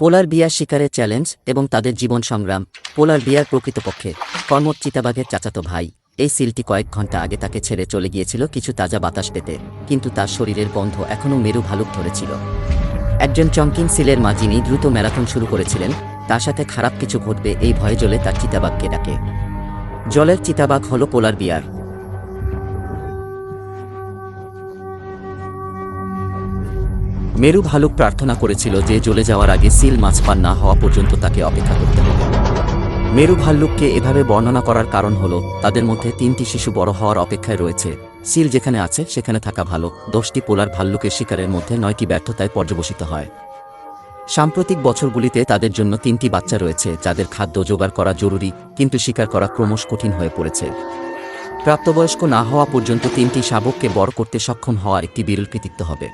পোলার বিয়ার শিকারের চ্যালেঞ্জ এবং তাদের জীবন সংগ্রাম। পোলার বিয়ার প্রকৃতপক্ষে কর্মট চিতাবাঘের চাচাতো ভাই। এই সিলটি কয়েক ঘণ্টা আগে তাকে ছেড়ে চলে গিয়েছিল কিছু তাজা বাতাস পেতে, কিন্তু তার শরীরের গন্ধ এখনও মেরু ভালুক ধরেছিল। একজন চঙ্কিং সিলের মা যিনি দ্রুত ম্যারাথন শুরু করেছিলেন, তার সাথে খারাপ কিছু ঘটবে এই ভয়ে জ্বলে তার চিতাবাঘকে ডাকে। জলের চিতাবাঘ হল পোলার বিয়ার। মেরু ভালুক প্রার্থনা করেছিল যে জ্বলে যাওয়ার আগে সিল মাছ পান না হওয়া পর্যন্ত তাকে অপেক্ষা করতে হবে। মেরু ভাল্লুককে এভাবে বর্ণনা করার কারণ হল, তাদের মধ্যে তিনটি শিশু বড় হওয়ার অপেক্ষায় রয়েছে। সিল যেখানে আছে, সেখানে থাকা ভালো। দশটি পোলার ভাল্লুকের শিকারের মধ্যে নয়টি ব্যর্থতায় পর্যবসিত হয়। সাম্প্রতিক বছরগুলিতে তাদের জন্য তিনটি বাচ্চা রয়েছে, যাদের খাদ্য জোগাড় করা জরুরি, কিন্তু শিকার করা ক্রমশ কঠিন হয়ে পড়েছে। প্রাপ্তবয়স্ক না হওয়া পর্যন্ত তিনটি শাবককে বড় করতে সক্ষম হওয়া একটি বিরল কৃতিত্ব হবে।